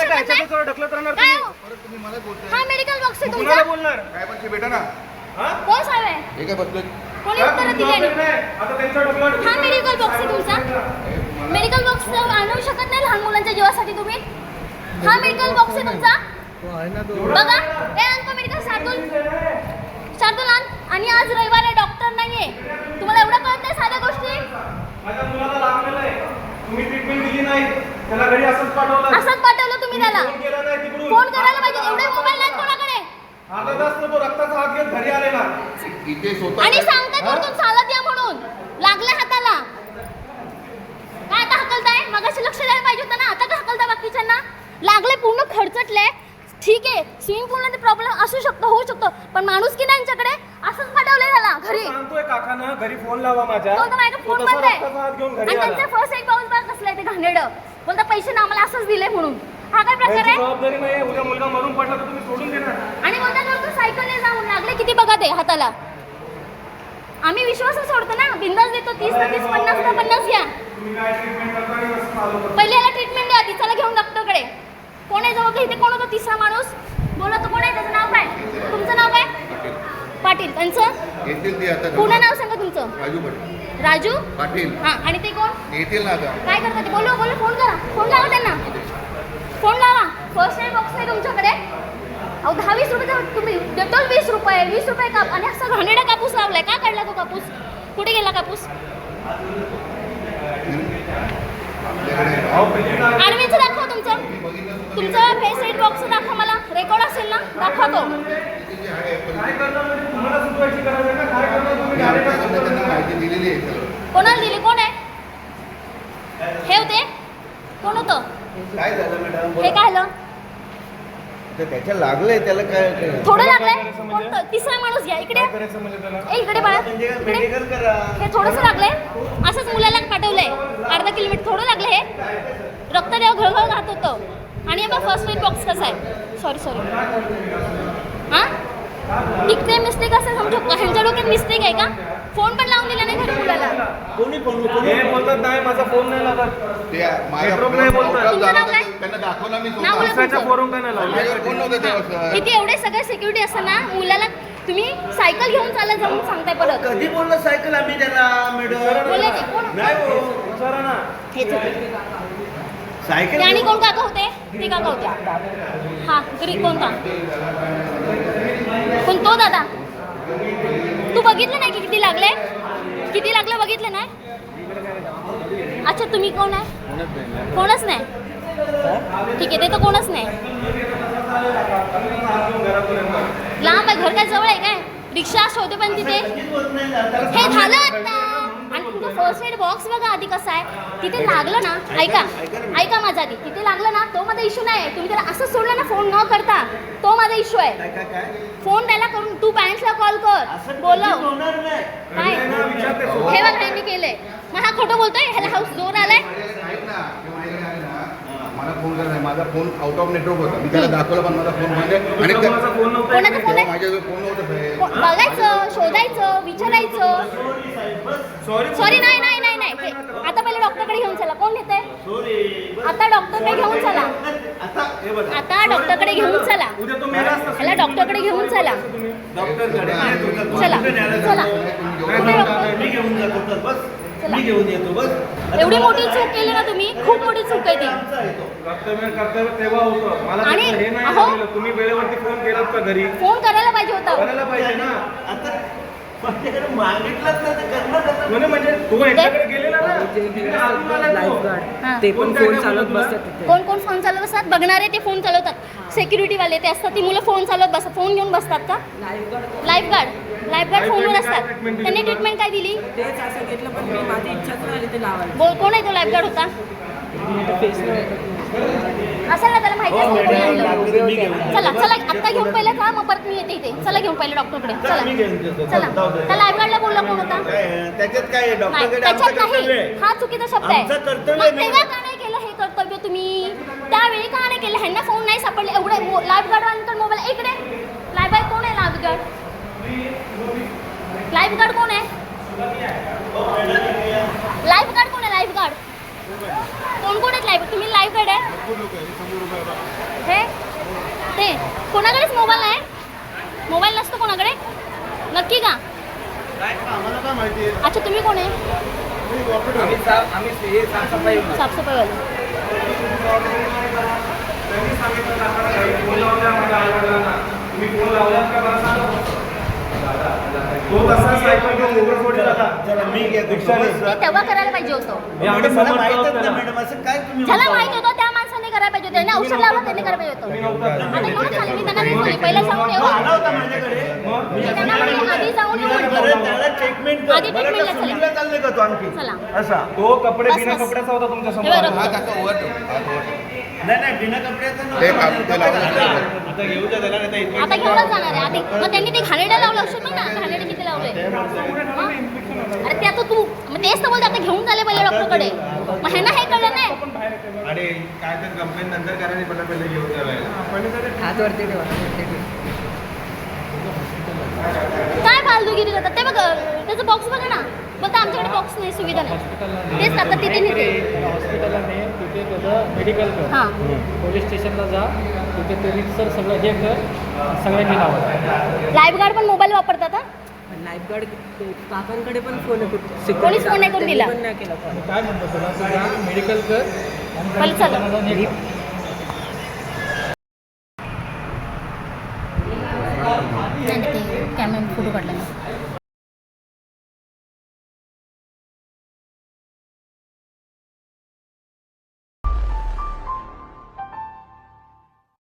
शकत नाही ह्याच्यात ढकलत राहणार काय तुम्ही? हो? परत तुम्ही मला बोलताय. हा मेडिकल बॉक्स आहे कुणाला तुमचा. बोलणार? काय पैसे भेटा ना. हा? साहेब आहे. हे काय बसलोय? कोणी? उत्तर तुमचं दिली जबाबदारी नाही. आता त्यांचा ढकलत हा मेडिकल बॉक्स आहे तुमचा. हे मला- मेडिकल बॉक्स आणू शकत नाही लहान मुलांच्या जीवासाठी तुम्ही. हा मेडिकल बॉक्स आहे तुमचा. बघा. हे आणतो मेडिकल शार्दूल. शार्दूल आण. आणि आज रविवार आहे डॉक्टर नाहीये तुम्हाला एवढं कळत नाही साध्या गोष्टी माझ्या मुलाला लागलेलं आहे तुम्ही ट्रीटमेंट दिली नाही त्याला घरी असंच पाठवलं असंच पाठवलं तुम्ही त्याला फोन केला नाही तिकडून फोन करायला पाहिजे एवढे मोबाईल नाहीत कोणाकडे आता जास्त तो रक्ताचा हात घेत घरी आलेला इथे स्वतः आणि सांगतात वरतून चालत या म्हणून. लागले हाताला. काय आता हकलताय? मगाशी लक्ष द्यायला पाहिजे होतं ना. आता का हकलताय बाकीच्यांना? लागले पूर्ण खडचटले. ठीक आहे स्विमिंग पूलमध्ये प्रॉब्लेम असू शकतो होऊ शकतो. पण माणूस की नाही यांच्याकडे? असंच पाठवलंय त्याला घरी. सांगतोय काकानं घरी फोन लावा माझ्या. तो तर माझ्या तो फोन बंद आहे. आणि घरी त्यांचे फर्स्ट एक पाऊस बघ कसलं आहे ते घाणेड बोलता पैसे ना आम्हाला असंच दिले म्हणून. हा काय प्रकार आहे? जबाबदारी नाही उद्या मुलगा मरून पडला तर तुम्ही सोडून देणार. आणि वरतून सायकलने जाऊन लागले? किती बघा ते हाताला. आम्ही विश्वास सोडतो ना. बिंदास देतो तीस ना तीस पन्नास ना पन्नास घ्या. पहिले याला ट्रीटमेंट द्या तिच्याला घेऊन डॉक्टरकडे कोण आहे जवळ? इथे कोण होतं? तिसरा माणूस. बोला तो कोण आहे? त्याचं नाव काय? तुमचं नाव काय? पाटील. त्यांचं पूर्ण नाव सांगा तुमचं. राजू पाटील. राजू? पाटील. हां आणि ते कोण? येतील ना काय करतात बोलू बोलू फोन करा. फोन लावा त्यांना. फोन लावा. फर्स्ट एड बॉक्स आहे तुमच्याकडे. अहो दहा वीस रुपये तुम्ही. डेटॉल वीस रुपये वीस रुपये काप. आणि असा घाणेडा कापूस लावलाय. का काढला तो कापूस? कुठे गेला कापूस? आर्मीचं दाखवा तुमचं. तुमचं फेस एड बॉक्स दाखवा मला. रेकॉर्ड असेल ना? दाखवा तो. काय करणार म्हणजे तुम्हाला सुटवायची गरज आहे ना काय करणार तुम्ही मी direct आपल्याकडनं त्यांना असं माहिती दिलेली आहे सगळं. कोणाला दिली कोण आहे हे होते कोण होतं काय झालं मॅडम हे काय आलं तर त्याच्या लागलंय त्याला काय थोडं लागलंय. म्हणजे? कोणतं? तिसरा माणूस घ्या. इकडे. काय करायचं म्हणजे त्याला? ए इकडे बाळा. म्हणजे इकडे. मेडिकल करा. हे थोडंसं लागलंय. असंच मुलाला पाठवलंय. अर्धा किलोमीटर थोडं लागलं हे. रक्त देव घळघळ घात होतं. आणि आता फर्स्ट एड बॉक्स कसा आहे. सॉरी सॉरी हां? इकडे मिस्टेक असं समजू ह्यांच्या डोक्यात मिस्टेक आहे का? फोन पण लावून दिला नाही घरी मुलाला. कोणी फोन हे बोलतात नाही माझा फोन नाही लागत. ते माझा Network नाही तुमचं नाव तर काय? त्यांना दाखवला मी नाव बोला स्वतः दुसऱ्याच्या तुमचं. फोरून काय नाही माझ्याकडे लावलं कोण नव्हतं तेव्हा सर. किती एवढे सगळे सिक्युरिटी असताना मुलाला तुम्ही सायकल घेऊन चालत जाऊन सांगताय परत. कधी बोललं सायकल आम्ही त्याला मॅडम ते कोण नाही हो विचारा ना. हेच होते सायकल आणि कोण काका होते? ते काका होते. हा घरी कोणता? कोण तो दादा? तू बघितलं नाही की किती लागले किती लागलं बघितलं नाही? अच्छा तुम्ही कोण आहे? कोणच नाही. ठीक आहे ते तर कोणच नाही. लांब आहे घर काय जवळ आहे काय? रिक्षा शोधते पण तिथे. हे झालं आता. फर्स्ट एड बॉक्स बघा आधी कसा आहे. तिथे लागलं ना ऐका ऐका. माझा आधी. तिथे लागलं ना तो माझा इश्यू नाही तुम्ही त्याला असं सोडलं ना फोन न करता तो माझा इश्यू आहे. काय काय काय? फोन त्याला करून तू पॅरेंट्सला कॉल कर. बोलव. काय विचारते हे. बघ ह्यांनी केलंय. मग हा खोटं बोलतोय? ह्याला हाऊस जोर आलाय? ऐक ना, ते माझ्याकडे आले ना, मला फोन माझा फोन आउट ऑफ नेटवर्क होता. मी त्याला दाखवलं पण माझा फोन आणि फोन नव्हता फोन नव्हता शोधायचं विचारायचं. सॉरी सॉरी नाही नाही नाही नाही. आता पहिले डॉक्टरकडे घेऊन चला. कोण घेत आहे आता डॉक्टरकडे घेऊन चला. आता हे बघा. आता डॉक्टरकडे घेऊन चला. ह्याला डॉक्टरकडे घेऊन चला. येतो? चला. चला. जातो? कुठे डॉक्टर? मी घेऊन जातो. तर बस. चला. मी घेऊन येतो. बस. आता एवढी मोठी चूक केली ना तुम्ही. खूप मोठी चूक आहे ती. आणि- हे फोन करायला पाहिजे होता. म्हणजे तो एकट्याकडे गेलेला ना? पण फोन तुला? बसतात कोण कोण फोन चालवत असतात बघणारे ते फोन चालवतात. सिक्युरिटीवाले ते असतात ती मुलं फोन चालवत बसतात. फोन घेऊन बसतात का? लाईफगार्ड लाईफगार्ड फोनवर काय असतात. treatment दिली त्यांनी? ट्रीटमेंट काय दिली? बोल कोण आहे तो लाईफगार्ड होता? फेसला असेल ना त्याला माहिती असेल कोणी आणलं. चला चला आत्ता घेऊन पहिले का? मग परत मी येते इथे. चला घेऊन पहिले डॉक्टरकडे. चला, चला. देतो. चला. जाऊ दे. त्या लाईफगार्डला बोलला कोण होता? त्याच्यात काय? नाही त्याच्यात नाही. हा चुकीचा शब्द आहे. मग तेव्हा. का नाही केलं हे कर्तव्य तुम्ही? त्यावेळी का नाही केलं? ह्यांना फोन नाही सापडले. एवढे लाईफगार्ड मोबाईल इकडे. लाईफगार्ड कोण आहे लाईफगार्ड लाईफगार्ड कोण आहे? लाईफगार्ड कोण आहे लाईफगार्ड कोण कोण आहेत लाईव्ह तुम्ही लाईव्हकडे आहे हे? ते. कोणाकडेच मोबाईल आहे मोबाईल नसतो कोणाकडे? नक्की का? अच्छा तुम्ही कोण आहे? साफसफाई साफसफाईवाले तो तसा सायकल घेऊन उघड सोडला होता जरा मी तेव्हा करायला पाहिजे होतं त्याला. मॅडम असं काय तुम्ही ज्याला म्हणता? माहीत होतं करायला पाहिजे होतं त्याने औषध लावलं त्याने करायला पाहिजे होतं. नव्हता. आता एवढं झालं मी त्यांना नाही बोलली पहिला सांगून येऊ. आला होता माझ्याकडे. मग मी त्यांना म्हणली, आधी जाऊन येऊ बरं, म्हटलं. त्याला ट्रीटमेंट कर. आधी बरं का, treatment ला चला. सुट्टीला चालले का तू आणखी? चला. असा. तो कपडे बस, बिना बस. कपड्याचा होता तुमच्या हे बघ, समोर हात असा वर ठेव हात वर ठेव नाही नाही बिना कपड्याचं ते नव्हतं. काढून ते लावलं असेल. आता घेऊ द्या त्याला नाही तर इथून- आता घेऊनच जाणार आहे. आधी मग त्यांनी ते घाणेरडं लावलं. असेल बघ ना किती लावलंय. अरे ते आता तू मग तेच तर बोलते आता घेऊन झाले पहिले डॉक्टरकडे मग ह्यांना हे कळलं नाही अरे काय तर कंप्लेंट नंतर करायला मला पहिले घेऊन द्यायला हात वरती ठेवा. काय फालतूगिरी करतात? ते बघ त्याचं बॉक्स बघा ना. बोलता आमच्याकडे बॉक्स नाही सुविधा नाही. तेच आता तिथे हॉस्पिटलला ने तिथे त्याचं मेडिकल कर हां. पोलीस स्टेशनला जा तिथे ते रिक्सर सगळं हे कर सगळ्यांनी लावा लाईफगार्ड पण मोबाईल वापरतात हा? लाईफगार्ड ते काकांकडे पण फोन कोणीच phone नाही करून दिला. नाही केला काय म्हणतो तुला मेडिकल कर आणि पहिले चला. कॅमेरा फोटो काढला